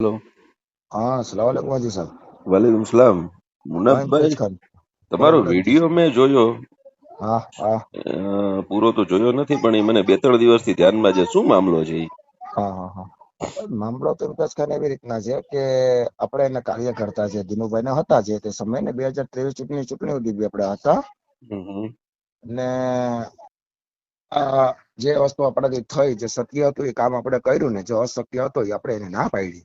Hello હા સલામ અલેકુમ હાજી સાહેબ. વાલેકુમ સલામ. મુનફભાઈ તમારો વીડિયો મેં જોયો. હા હા. પૂરો તો જોયો નથી પણ એ મને બે ત્રણ દિવસથી ધ્યાનમાં છે. શું મામલો છે હા હા હા. મામલો તો વિકાસ ખાન એવી રીતના છે કે આપણે એના કાર્યકર્તા છે. દિનુભાઈ ના હતા જે તે સમયે ને બે હજાર ત્રેવીસ ચૂંટણી ચૂંટણી બી આપણે હતા. ને જે વસ્તુ આપણાથી થઈ જે સત્ય હતું એ કામ આપણે કર્યું ને જે અસત્ય હતો એ આપણે એને ના પાડી.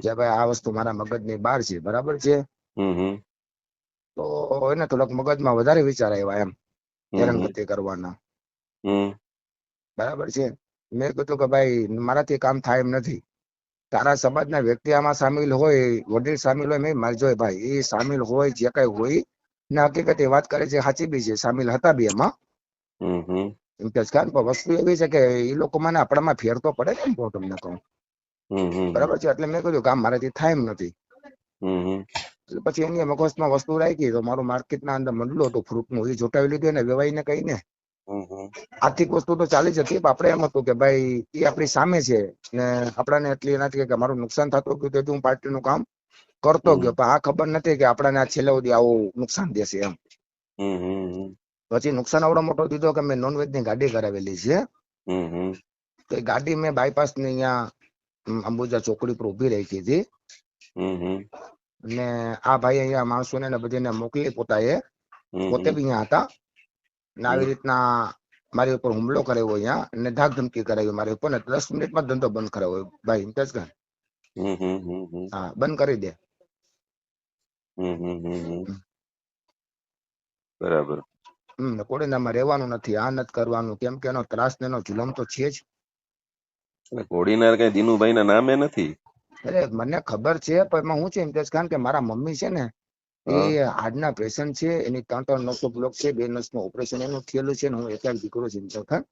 કે ભાઈ આ વસ્તુ મારા મગજની બહાર છે બરાબર છે. તો એને થોડાક મગજમાં વધારે વિચાર આવ્યા એમ. હેરાનગતિ કરવાના બરાબર છે મેં કીધું કે ભાઈ મારાથી કામ થાય એમ નથી તારા સમાજના વ્યક્તિ આમાં સામેલ હોય વડીલ સામેલ હોય મેં મારી જોઈએ ભાઈ એ સામેલ હોય જે કઈ હોય ને હકીકત એ વાત કરે છે સાચી બી છે સામેલ હતા બી એમાં એમ કે ઇમ્તિયાઝ ખાન પણ વસ્તુ એવી છે કે એ લોકો મને આપણામાં ફેર તો પડે ને હું તમને કહું. બરાબર છે? એટલે મેં કીધું કામ મારાથી થાય એમ નથી. પછી એની મગજમાં વસ્તુ રાખી તો મારું માર્કેટના અંદર મંડલો હતું ફ્રૂટનું એ જોટાવી લીધું ને વેવાઈને કહીને. આર્થિક વસ્તુ તો ચાલી જતી પણ આપણે એમ હતું કે ભાઈ એ આપણી સામે છે ને આપણાને એટલી એનાથી કે મારું નુકસાન થતું ગયું તેથી હું પાર્ટીનું કામ કરતો ગયો પણ આ ખબર નથી કે આપણાને આ છેલ્લે સુધી આવું નુકસાન દેશે એમ. પછી નુકસાન આવડો મોટો દીધો કે મેં નોનવેજની ગાડી કરાવેલી છે. તો એ ગાડી મેં બાયપાસની અહીંયા અંબુજા ચોકડી પર ઊભી રહી હતી. ને આ ભાઈ અહીંયા માણસો ને બધીને મોકલી પોતાએ. પોતે. બી અહીંયા હતા. ને આવી રીતના મારી ઉપર હુમલો કર્યો અહીંયા અને ધાક ધમકી કરાવી મારી ઉપર ને દસ મિનિટમાં ધંધો બંધ કરાવ્યો ભાઈ ઇમ્તિયાઝ ખાન. હા બંધ કરી દે. હમ હમ. હમ હમ. બરાબર. કોડીનામાં રહેવાનું નથી. આ નથી કરવાનું. કેમ કે એનો ત્રાસ ને એનો જુલમ તો છે જ. ઘોડીનાર કઈ દિનુભાઈ ના નામે નથી? અરે મને ખબર છે પણ એમાં હું છે ઇમ્તિયાઝ ખાન કે મારા મમ્મી છે ને એ હાર્ટના પેશન્ટ છે એની ત્રણ ત્રણ નસો બ્લોક છે બે નસનું ઓપરેશન એનું થયેલું છે ને હું એક દીકરો છું ઇમ્તિયાઝ ખાન.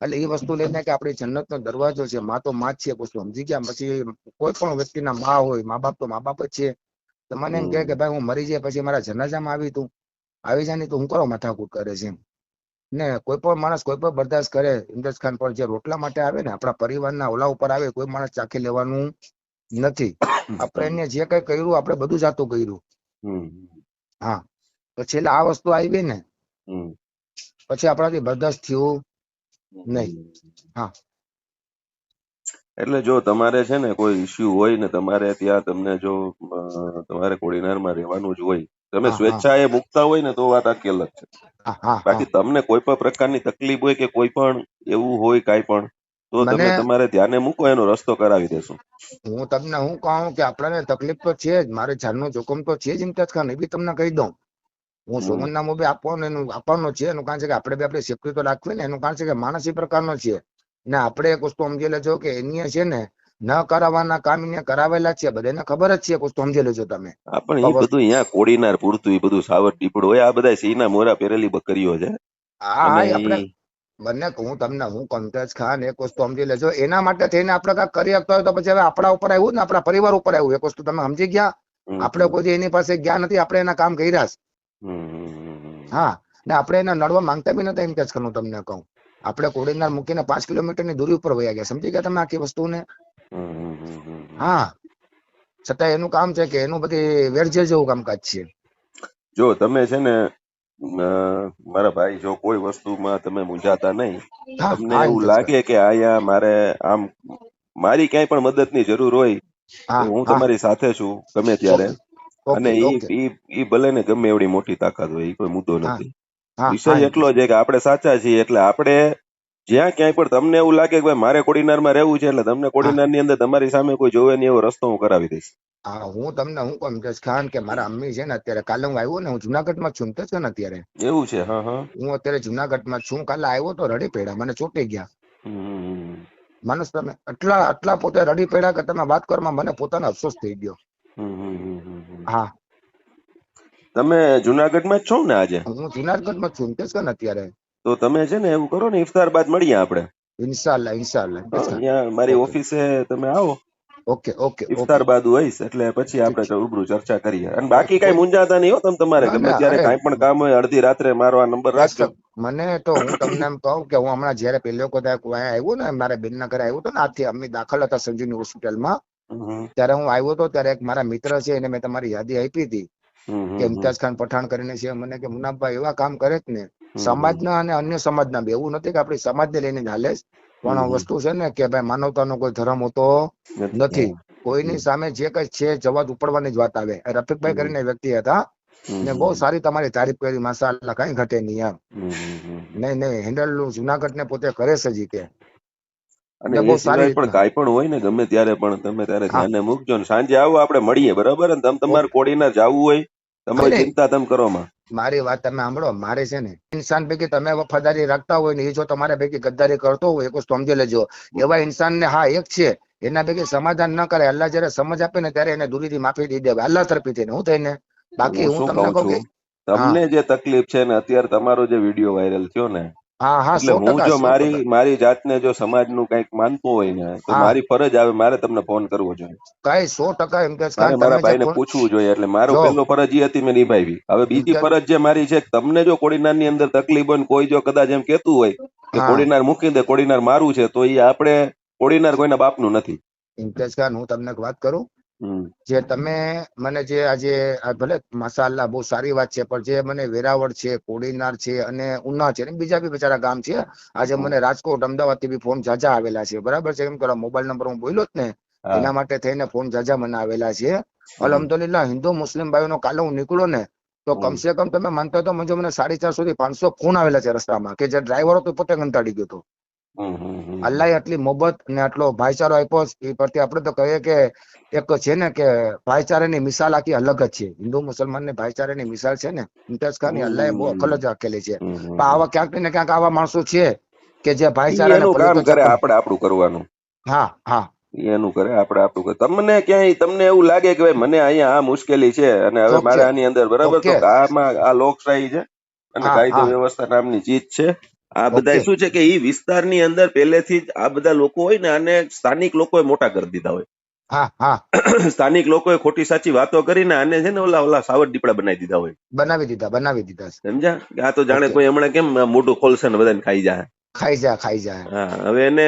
એટલે એ વસ્તુ લઈને કે આપણી જન્નતનો દરવાજો છે માં તો માં જ છે વસ્તુ સમજી ગયા પછી કોઈ પણ વ્યક્તિના માં હોય મા બાપ તો મા બાપ જ છે. તો મને એમ કે ભાઈ હું મરી જાય પછી મારા જનાજામાં આવી તું. આવી જાય ને તો હું કરો માથાકૂટ કરે છે એમ. ને કોઈ પણ માણસ કોઈ પણ બરદાસ્ત કરે ઇમ્તિયાઝ ખાન પણ જે રોટલા માટે આવે ને આપણા પરિવારના ઓલા ઉપર આવે કોઈ માણસ ચાખી લેવાનું નથી. આપણે એને જે કઈ કર્યું આપણે બધું જાતું કર્યું. હા. તો છેલ્લે આ વસ્તુ આવી ને હમ. પછી આપણાથી બરદાસ્ત થયું નહીં. હા. એટલે જો તમારે છે ને કોઈ ઇસ્યુ હોય ને તમારે ત્યાં તમને જો તમારે કોડીનારમાં રહેવાનું જ હોય તમે સ્વેચ્છાએ મુકતા હોય ને તો વાત આખી અલગ છે. બાકી તમને કોઈ પણ પ્રકારની તકલીફ હોય કે કોઈ પણ એવું હોય કાંઈ પણ તો તમે તમારે ધ્યાને મૂકો એનો રસ્તો કરાવી દેશું. હું તમને હું કહું કે આપણને તકલીફ તો છે જ મારે જાનનો જોખમ તો છે જ ઇમ્તિયાઝ ખાન એ બી તમને કહી દઉં. હું હમ. સોગંદનામું બી આપવાનું એનું આપવાનો છે એનું કારણ છે કે આપણે બી આપણે સેફ્ટી તો રાખવી ને એનું કારણ છે કે માણસ એ પ્રકારનો છે. ને આપણે એક વસ્તુ સમજી લેજો કે એની છે ને ન કરાવવાના કામ કરાવેલા છે બધાને ખબર જ છે વસ્તુ સમજી લેજો તમે. પણ એ બધું અહીંયા કોડીનાર પૂરતું એ બધું સાવર ટીપડું હોય આ બધા સિંહના મોરા પહેરેલી બકરીઓ છે. હા આપણે બંને હું તમને હું કમતેજ ખાન એક વસ્તુ સમજી લેજો એના માટે થઈને આપણે કાંઈક કરી શકતા હોય તો પછી હવે આપણા ઉપર આવ્યું ને આપણા પરિવાર ઉપર આવ્યું એક વસ્તુ તમે સમજી ગયા? આપણે કોઈ એની પાસે ગયા નથી આપણે એના કામ કર્યા છે. હા ને આપણે એને નડવા માંગતા બી નતા એમ કે હું તમને કહું. આપણે કોડીનાર મૂકીને પાંચ કિલોમીટરની દૂરી ઉપર વયા ગયા સમજી ગયા તમે આખી વસ્તુને? હા. છતાં એનું કામ છે કે એનું બધી વેરજે જેવું કામકાજ છે. જો તમે છે ને મારા ભાઈ જો કોઈ વસ્તુમાં તમે મૂંઝાતા નહીં તમને એવું લાગે કે આયા મારે આમ મારી ક્યાંય પણ મદદની જરૂર હોય હું તમારી સાથે છું ગમે ત્યારે. અને ઈ ભલે ને ગમે એવડી મોટી તાકાત હોય એ કોઈ મુદ્દો નથી. વિષય એટલો જ છે કે આપણે સાચા છીએ એટલે આપણે જ્યાં ક્યાંય પણ તમને એવું લાગે કે ભાઈ મારે કોડીનારમાં રહેવું છે એટલે તમને કોડીનારની અંદર તમારી સામે કોઈ જોવે નહીં એવો રસ્તો હું કરાવી દઈશ. હા હું તમને હું કહું ઇમ્તિયાઝ ખાન કે મારા અમ્મી છે ને અત્યારે કાલે હું આવ્યો ને હું જુનાગઢમાં છું છે ખાન અત્યારે. એવું છે હા હા. હું અત્યારે જુનાગઢમાં છું કાલે આવ્યો તો રડી પડ્યા મને ચોટી ગયા. માણસ તમે આટલા આટલા પોતે રડી પડ્યા કે તમે વાત કરવામાં મને પોતાનો અફસોસ થઈ ગયો. હા. તમે જુનાગઢમાં જ છો ને આજે? હું જુનાગઢમાં છું છે ખાન અત્યારે. તો તમે છે ને એવું કરો ને ઇફતાર બાદ મળીએ આપણે. ઇન્શાલ્લાહ ઇન્શાલ્લાહ અહીંયા મારી ઓફિસે તમે આવો. ઓકે ઓકે ઇફતાર બાદ હોઈશ એટલે પછી આપણે રૂબરૂ ચર્ચા કરીએ. અને બાકી કઈ મૂંઝાતા નહીં હો તમે તમારે ના ગમે ત્યારે કાંઈ પણ કામ હોય અડધી રાત્રે મારો આ નંબર રાખજો. મને તો હું તમને એમ કહું કે હું હમણાં જયારે પેલો અહીંયા આવ્યો ને મારા બેનના ઘરે આવ્યો હતો ને આથી અમે દાખલ હતા સંજીવની હોસ્પિટલમાં. ત્યારે હું આવ્યો હતો ત્યારે એક મારા મિત્ર છે એને મેં તમારી યાદી આપી હતી. કે ઇમ્તિયાઝ ખાન પઠાણ કરીને છે મને કે મુનાફભાઈ એવા કામ કરે જ ને. સમાજના અને અન્ય સમાજના બે. એવું નથી કે આપણે સમાજને લઈને હાલે પણ. વસ્તુ છે ને કે ભાઈ માનવતાનો કોઈ ધર્મ હોતો નથી. કોઈની સામે જે કઈ છે જવાબ ઉપડવાની જ વાત આવે. રફીકભાઈ કરીને વ્યક્તિ હતા ને બહુ સારી તમારી તારીફ કરી માસાલા કઈ ઘટે નહીં એમ. નહીં નહીં હેન્ડલ જુનાગઢ ને પોતે કરે છે જી કે. અને બહુ સારી પણ. કાંઈ પણ હોય ને ગમે ત્યારે પણ તમે ત્યારે ધ્યાને મૂકજો ને. સાંજે આવો આપણે મળીએ બરાબર? ને તમે તમારે કોડીના જવું હોય તમારી. ચિંતા તમે કરો માં. મારી વાત તમે સાંભળો મારે છે ને ઇન્સાન પૈકી તમે વફાદારી રાખતા હોય ને એ જો તમારા પૈકી ગદ્દારી કરતો હોય એક સમજી લેજો. એવા ઇન્સાન ને હા એક છે એના પૈકી સમાધાન ન કરે અલ્લાહ જયારે સમજ આપે ને ત્યારે એને દૂરીથી માફી દઈ દેવા અલ્લાહ તરફી થઈને હું થઈને? બાકી હું તમને કહું તમને જે તકલીફ છે ને અત્યારે તમારો જે વીડિયો વાયરલ થયો ને એટલે હું જો મારી મારી જાતને જો સમાજનું કંઈક માનતું હોય ને તો મારી ફરજ આવે મારે તમને ફોન કરવો જોઈએ. કઈ સો ટકા એમ કે મારા ભાઈને પૂછવું જોઈએ એટલે મારો પહેલો ફરજ એ હતી મેં નિભાવી. હવે બીજી ફરજ જે મારી છે તમને જો કોડીનારની અંદર તકલીફ હોય કોઈ જો કદાચ એમ કેતું હોય કે કોડીનાર મૂકી દે કોડીનાર મારું છે તો એ આપણે કોડીનાર કોઈના બાપનું નથી. ઇમ્તિયાઝ ખાન હું તમને એક વાત કરું. જે તમે મને જે આજે ભલે મસાલા બહુ સારી વાત છે પણ જે મને વેરાવળ છે કોડીનાર છે અને ઉના છે બીજા બી બચારા ગામ છે આજે મને રાજકોટ અમદાવાદથી બી ફોન જાજા આવેલા છે. બરાબર છે? એમ કરો મોબાઈલ નંબર હું બોલ્યો જ ને એના માટે થઈને ફોન જાજા મને આવેલા છે. અલહમદુલિલ્લાહ હિન્દુ મુસ્લિમ ભાઈઓનો કાલે હું નીકળ્યો ને તો. કમસે કમ તમે માનતા તો મને મને સાડી ચારસો થી પાંચસો ફોન આવેલા છે રસ્તામાં કે જે ડ્રાઈવર હતો પોતે કંટાળી ગયો હતો. અલ્લાહે આટલી મોબત અને આટલો ભાઈચારો આપ્યો એ પરથી આપણે તો કહીએ કે એક છે ને કે ભાઈચારાની મિસાલ આખી અલગ જ છે. હિન્દુ મુસલમાનની ભાઈચારાની મિસાલ છે ને ઇમ્તિયાઝ ખાનની અલ્લાહે બહુ અકલ જ રાખેલી છે. પણ આવા ક્યાંક ને ક્યાંક આવા માણસો છે કે જે ભાઈચારા કામ કરે આપણે આપણું કરવાનું. હા હા. એનું કરે આપણે આપણું તમને ક્યાંય તમને એવું લાગે કે ભાઈ મને અહીંયા આ મુશ્કેલી છે અને હવે મારે આની અંદર બરાબર તો આમાં આ લોકશાહી છે અને કાયદો. વ્યવસ્થા નામની ચીજ છે. આ બધા શું છે કે એ વિસ્તારની અંદર પહેલેથી જ આ બધા લોકો હોય ને આને સ્થાનિક લોકોએ મોટા કરી દીધા હોય. સ્થાનિક લોકોએ ખોટી સાચી વાતો કરીને આને છે ને ઓલા ઓલા સાવર દીપડા બનાવી દીધા હોય. બનાવી દીધા બનાવી દીધા છે. સમજ્યા? આ તો જાણે કોઈ હમણાં કેમ મોઢું ખોલશે ને બધાને ખાઈ જાય ખાઈ જાય ખાઈ જાય હા હવે એને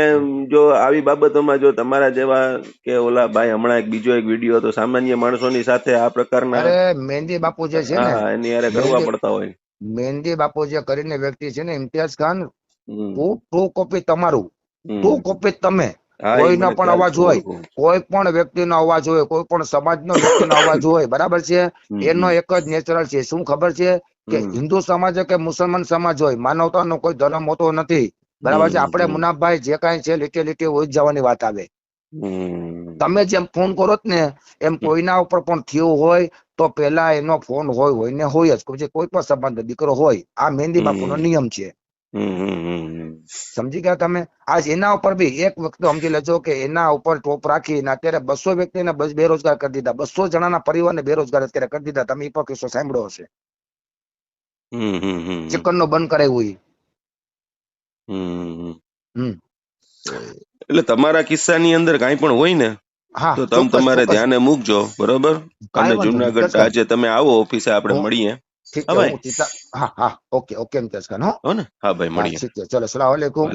જો આવી બાબતોમાં જો તમારા જેવા કે ઓલા ભાઈ હમણાં એક બીજો એક વીડિયો હતો સામાન્ય માણસોની સાથે આ પ્રકારના અરે મહેંદી બાપુ જે છે ને હા એની યારે કરવા પડતા હોય. મહેંદી બાપુ જે કરીને વ્યક્તિ છે ને Imtiyaz Khan to to copy તમારું. ટુ કોપી તમે. કોઈ નો કોઈનો પણ અવાજ હોય. કોઈ પણ વ્યક્તિનો અવાજ હોય કોઈ પણ સમાજનો વ્યક્તિનો અવાજ હોય બરાબર છે? એનો એક જ નેચરલ છે. શું ખબર છે? કે હિન્દુ સમાજ કે મુસલમાન સમાજ હોય માનવતાનો કોઈ ધર્મ હોતો નથી. બરાબર છે? આપડે આપણે મુનાફભાઈ જે કાંઈ છે લીટી લીટી હોય જવાની વાત આવે. તમે જેમ ફોન કરો ને એમ કોઈના ઉપર પણ થયું હોય તો પેલા એનો ફોન હોય હોય ને હોય જ. પછી કોઈ પણ સંબંધ દીકરો હોય આ મહેંદી બાપુનો નિયમ છે. સમજી ગયા તમે? આજ એના ઉપર બી એક વખત સમજી લેજો કે એના ઉપર ટોપ રાખીને અત્યારે બસો વ્યક્તિને બસ બેરોજગાર કરી દીધા. બસો જણાના પરિવારને બેરોજગાર અત્યારે કરી દીધા. તમે એ પણ કિસ્સો સાંભળ્યો હશે. ચિકન નો બંધ કરાવ્યું. હમ. એટલે તમારા કિસ્સાની અંદર કાંઈ પણ હોય ને હા તો તમે તમારે ધ્યાને મૂકજો બરોબર? અને જુનાગઢ આજે તમે આવો ઓફિસે આપણે મળીએ. હા. હું ઓકે ઓકે ખાન હો. હો ને? હા ભાઈ મળીએ. ચલો સલામ વાલેકુમ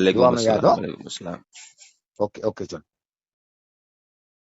ઓકે ઓકે ચલો.